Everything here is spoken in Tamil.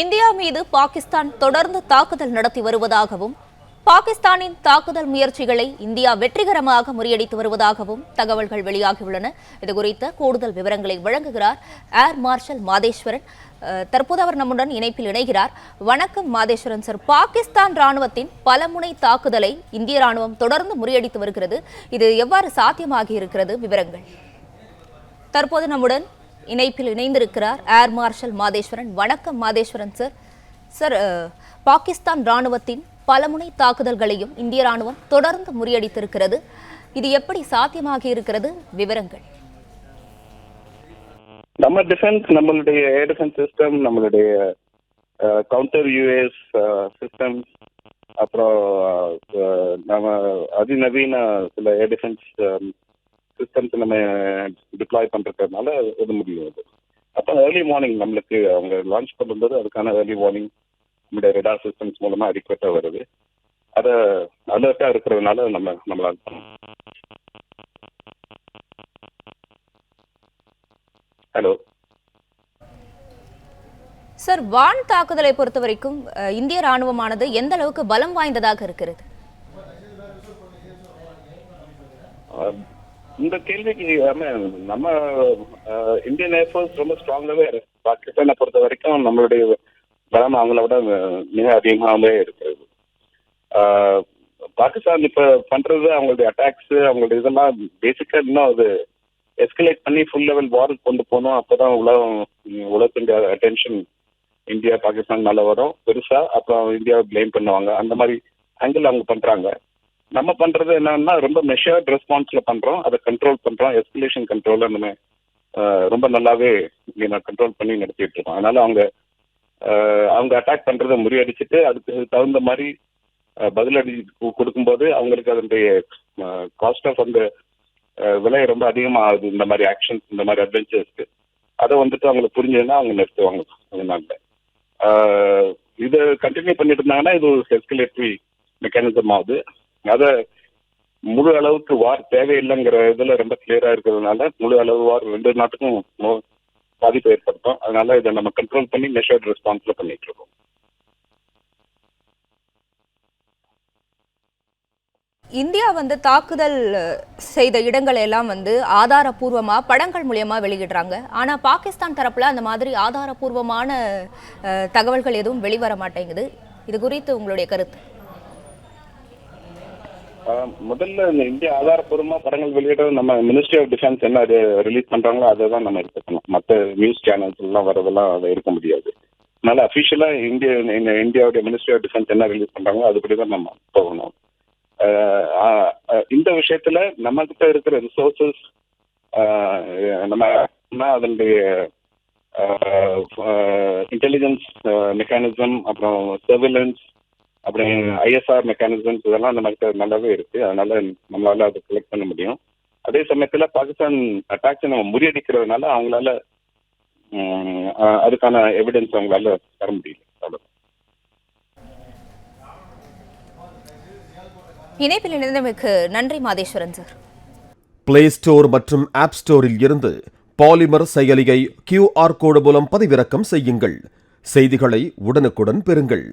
இந்தியா மீது பாகிஸ்தான் தொடர்ந்து தாக்குதல் நடத்தி வருவதாகவும் பாகிஸ்தானின் தாக்குதல் முயற்சிகளை இந்தியா வெற்றிகரமாக முறியடித்து வருவதாகவும் தகவல்கள் வெளியாகியுள்ளன. இதுகுறித்த கூடுதல் விவரங்களை வழங்குகிறார் ஏர் மார்ஷல் மாதேஸ்வரன். தற்போது அவர் நம்முடன் இணைப்பில் இணைகிறார். வணக்கம் மாதேஸ்வரன் சார். பாகிஸ்தான் ராணுவத்தின் பலமுனை தாக்குதலை இந்திய ராணுவம் தொடர்ந்து முறியடித்து வருகிறது. இது எவ்வாறு சாத்தியமாகி இருக்கிறது? விவரங்கள். தற்போது நம்முடன் இணைப்பில் இணைந்திருக்கிறார் ஏர் மார்ஷல் மாதேஸ்வரன். வணக்கம் மாதேஸ்வரன் சார் சார் பாகிஸ்தான் ராணுவத்தின் பலமுனை தாக்குதல்களையும் இந்திய ராணுவம் தொடர்ந்து முறியடித்திருக்கிறது. இது எப்படி சாத்தியமாகி இருக்கிறது? விவரங்கள். நம்ம டிஃபென்ஸ் நம்மளுடைய ஏர் டிஃபென்ஸ் சிஸ்டம் நம்மளுடைய கவுண்டர் யூஎஸ் சிஸ்டம் அப்புறம் நம்ம அதிநவீன சில ஏர் டிஃபென்ஸ் சிஸ்டம்ஸ் நம்ம டிப்ளாய் பண்றதுனால இது முடியும் அது அப்போ ஏர்லி மார்னிங் நம்மளுக்கு அவங்க லான்ச் பண்ணும்போது அதுக்கான ஏர்லி மார்னிங் நம்மளுடைய ரெடார் சிஸ்டம்ஸ் மூலமா அடிக்கட்டாக வருது. அதை அலர்ட்டாக இருக்கிறதுனால நம்ம நம்மளால ஹலோ. சார் வான் தாக்குதலை பொறுத்த வரைக்கும் இந்திய ராணுவமானது எந்த அளவுக்கு பலம் வாய்ந்ததாக இருக்கிறது? இந்த கேள்விக்கு நம்ம uh, இந்தியன் ஏர்ஃபோர்ஸ் ரொம்ப ஸ்ட்ராங்காகவே இருக்கு. பாகிஸ்தானை பொறுத்த வரைக்கும் நம்மளுடைய பலம் அவங்கள விட uh, மிக அதிகமாகவே இருக்கிறது uh, பாகிஸ்தான் இப்ப பண்றது அவங்களுடைய அட்டாக்ஸ் அவங்களுடைய இதெல்லாம் பேசிக்கா இன்னும் அது எஸ்கலேட் பண்ணி ஃபுல் லெவல் வாருக்கு கொண்டு போகணும். அப்பதான் உலகம் உலகத்தினுடைய அட்டென்ஷன் இந்தியா பாகிஸ்தான் மேல வரும். பெருசா அப்புறம் இந்தியாவை பிளேம் பண்ணுவாங்க. அந்த மாதிரி ஆங்கிள் அவங்க பண்றாங்க. நம்ம பண்றது என்னன்னா ரொம்ப மெஷர்ட் ரெஸ்பான்ஸ்ல பண்றோம். அதை கண்ட்ரோல் பண்றோம். எஸ்குலேஷன் கண்ட்ரோல் நம்ம ரொம்ப நல்லாவே நான் கண்ட்ரோல் பண்ணி நடத்திட்டு இருக்கோம். அதனால அவங்க அவங்க அட்டாக் பண்றதை முறியடிச்சிட்டு அதுக்கு தகுந்த மாதிரி பதிலடி கொடுக்கும்போது அவங்களுக்கு அதனுடைய காஸ்ட் ஆஃப் அந்த விலை ரொம்ப அதிகமாகுது. இந்த மாதிரி ஆக்ஷன்ஸ் இந்த மாதிரி அட்வென்ச்சர்ஸ்க்கு அதை வந்துட்டு அவங்களுக்கு புரிஞ்சதுன்னா அவங்க நிறுத்துவாங்க. அதனால இதை கண்டினியூ பண்ணிட்டு இருந்தாங்கன்னா இது ஒரு எஸ்கலேட்டரி மெக்கானிசம் ஆகுது. அதை முழு அளவுக்கு வார் தேவையில்லைங்கிற இதுல ரொம்ப கிளியரா இருக்கிறதுனால முழு அளவு வார் ரெண்டு நாட்டுக்கும் பாதிப்பு ஏற்படுத்தும். அதனால இதை நம்ம கண்ட்ரோல் பண்ணி மெஷர்ட் ரெஸ்பான்ஸ்ல பண்ணிட்டு இருக்கோம். இந்தியா வந்து தாக்குதல் செய்த இடங்களை எல்லாம் வந்து ஆதாரப்பூர்வமா படங்கள் மூலியமா வெளியிடுறாங்க. ஆனா பாகிஸ்தான் தரப்புல அந்த மாதிரி ஆதாரப்பூர்வமான அஹ், தகவல்கள் எதுவும் வெளிவர மாட்டேங்குது. இது குறித்து உங்களுடைய கருத்து. முதல்ல இந்த இந்திய ஆதாரப்பூர்வமா படங்கள் வெளியிட நம்ம மினிஸ்ட்ரி ஆஃப் டிஃபென்ஸ் என்ன ரிலீஸ் பண்றாங்களோ அதை தான் நம்ம எடுத்துக்கணும். மற்ற நியூஸ் சேனல்ஸ் எல்லாம் வரதெல்லாம் அதை இருக்க முடியாது. அதனால அஃபிஷியலா இந்திய இந்த இந்தியாவுடைய மினிஸ்ட்ரி ஆஃப் டிஃபென்ஸ் என்ன ரிலீஸ் பண்றாங்களோ அதுபடி தான் நம்ம போகணும். இந்த விஷயத்துல நம்ம கிட்ட இருக்கிற ரிசோர்சஸ் நம்ம அதனுடைய இன்டெலிஜென்ஸ் மெக்கானிசம் அப்புறம் சர்வேலன்ஸ் அப்புறம் ஐஎஸ்ஆர் மெக்கானிசம்ஸ் இதெல்லாம் நம்ம கிட்ட நல்லாவே இருக்கு. அதனால நம்மளால அதை கலெக்ட் பண்ண முடியும். அதே சமயத்துல பாகிஸ்தான் அட்டாக்ஸை நம்ம முறியடிக்கிறதுனால அவங்களால அதுக்கான எவிடன்ஸ் அவங்களால தர முடியல. அவ்வளவுதான். இணைப்பில் இணைந்தமைக்கு நன்றி மாதேஸ்வரன் சார். பிளே ஸ்டோர் மற்றும் ஆப் ஸ்டோரில் இருந்து பாலிமர் செயலியை கியூஆர் கோடு மூலம் பதிவிறக்கம் செய்யுங்கள். செய்திகளை உடனுக்குடன் பெறுங்கள்.